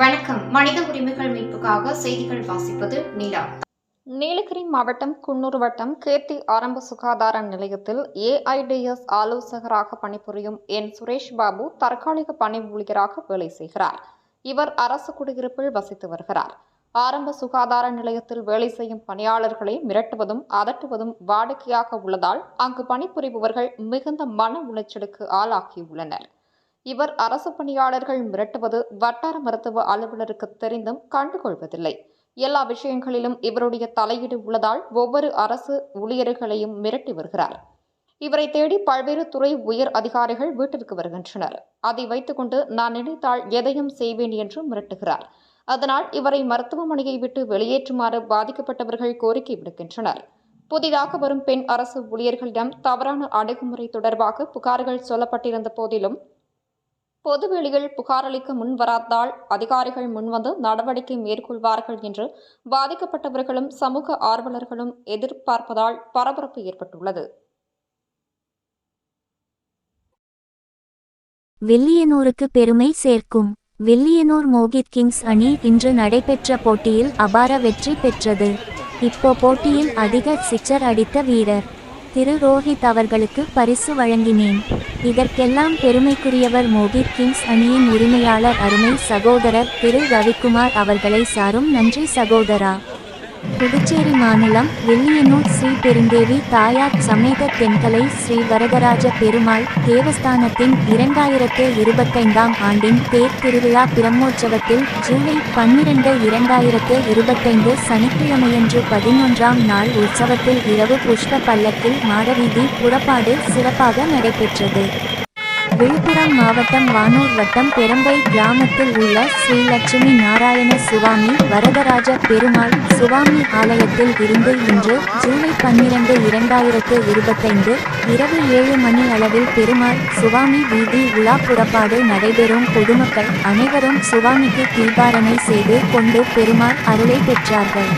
வணக்கம். மனித உரிமைகள் மீட்புக்காக செய்திகள் வாசிப்பது நிலா. நீலகிரி மாவட்டம் குன்னூர் வட்டம் கேத்தி ஆரம்ப சுகாதார நிலையத்தில் ஏஐடிஎஸ் ஆலோசகராக பணிபுரியும் என் சுரேஷ் பாபு தற்காலிக பணி ஊழியராக வேலை செய்கிறார். இவர் அரசு குடியிருப்பில் வசித்து வருகிறார். ஆரம்ப சுகாதார நிலையத்தில் வேலை செய்யும் பணியாளர்களை மிரட்டுவதும் அதட்டுவதும் வாடிக்கையாக உள்ளதால் அங்கு பணிபுரிபவர்கள் மிகுந்த மன உளைச்சலுக்கு ஆளாகியுள்ளனர். இவர் அரசு பணியாளர்கள் மிரட்டுவது வட்டார மருத்துவ அலுவலருக்கு தெரிந்தும் கண்டுகொள்வதில்லை. எல்லா விஷயங்களிலும் இவருடைய தலையீடு உள்ளதால் ஒவ்வொரு அரசு ஊழியர்களையும் மிரட்டி வருகிறார். இவரை தேடி பல்வேறு துறை உயர் அதிகாரிகள் வீட்டிற்கு வருகின்றனர். அதை வைத்துக்கொண்டு நான் நினைத்தால் எதையும் செய்வேன் என்று மிரட்டுகிறார். அதனால் இவரை மருத்துவமனையை விட்டு வெளியேற்றுமாறு பாதிக்கப்பட்டவர்கள் கோரிக்கை விடுக்கின்றனர். புதிதாக வரும் பெண் அரசு ஊழியர்களிடம் தவறான அணுகுமுறை தொடர்பாக புகார்கள் சொல்லப்பட்டிருந்த போதிலும் பொதுவெளியில் புகாரளிக்க முன்வராதால் அதிகாரிகள் முன்வந்து நடவடிக்கை மேற்கொள்வார்கள் என்று பாதிக்கப்பட்டவர்களும் சமூக ஆர்வலர்களும் எதிர்பார்ப்பதால் பரபரப்பு ஏற்பட்டுள்ளது. வில்லியனூருக்கு பெருமை சேர்க்கும் வில்லியனூர் மோகித் கிங்ஸ் அணி இன்று நடைபெற்ற போட்டியில் அபார வெற்றி பெற்றது. இப்போ போட்டியில் அதிக சிக்சர் அடித்த வீரர் திரு ரோஹித் அவர்களுக்கு பரிசு வழங்கினேன். இதற்கெல்லாம் பெருமைக்குரியவர் மோகித் கிங்ஸ் அணியின் உரிமையாளர் அருமை சகோதரர் திரு ரவிக்குமார் அவர்களை சாரும் நன்றி சகோதரா. புதுச்சேரி மாநிலம் வெள்ளியனூர் ஸ்ரீ பெருந்தேவி தாயார் சமேத தென்கலை ஸ்ரீ வரதராஜ பெருமாள் தேவஸ்தானத்தின் இரண்டாயிரத்து இருபத்தைந்தாம் ஆண்டின் தேர் திருவிழா பிரம்மோற்சவத்தில் ஜூலை பன்னிரண்டு இரண்டாயிரத்து இருபத்தைந்து சனிக்கிழமையன்று பதினொன்றாம் நாள் உற்சவத்தில் இரவு புஷ்ப பல்லக்கில் மாடவீதி புறப்பாடு சிறப்பாக நடைபெற்றது. விழுப்புரம் மாவட்டம் வானூர் வட்டம் பெரம்பை கிராமத்தில் உள்ள ஸ்ரீ லட்சுமி நாராயண சுவாமி வரதராஜ பெருமாள் சுவாமி ஆலயத்தில் இருந்து இன்று ஜூலை பன்னிரண்டு இரண்டாயிரத்து இருபத்தைந்து இரவு ஏழு மணி அளவில் பெருமாள் சுவாமி வீதி உலா புறப்பாடு நடைபெறும் பொதுமக்கள் அனைவரும் சுவாமிக்கு தீபாரணை செய்து கொண்டு பெருமாள் அருளை பெற்றார்கள்.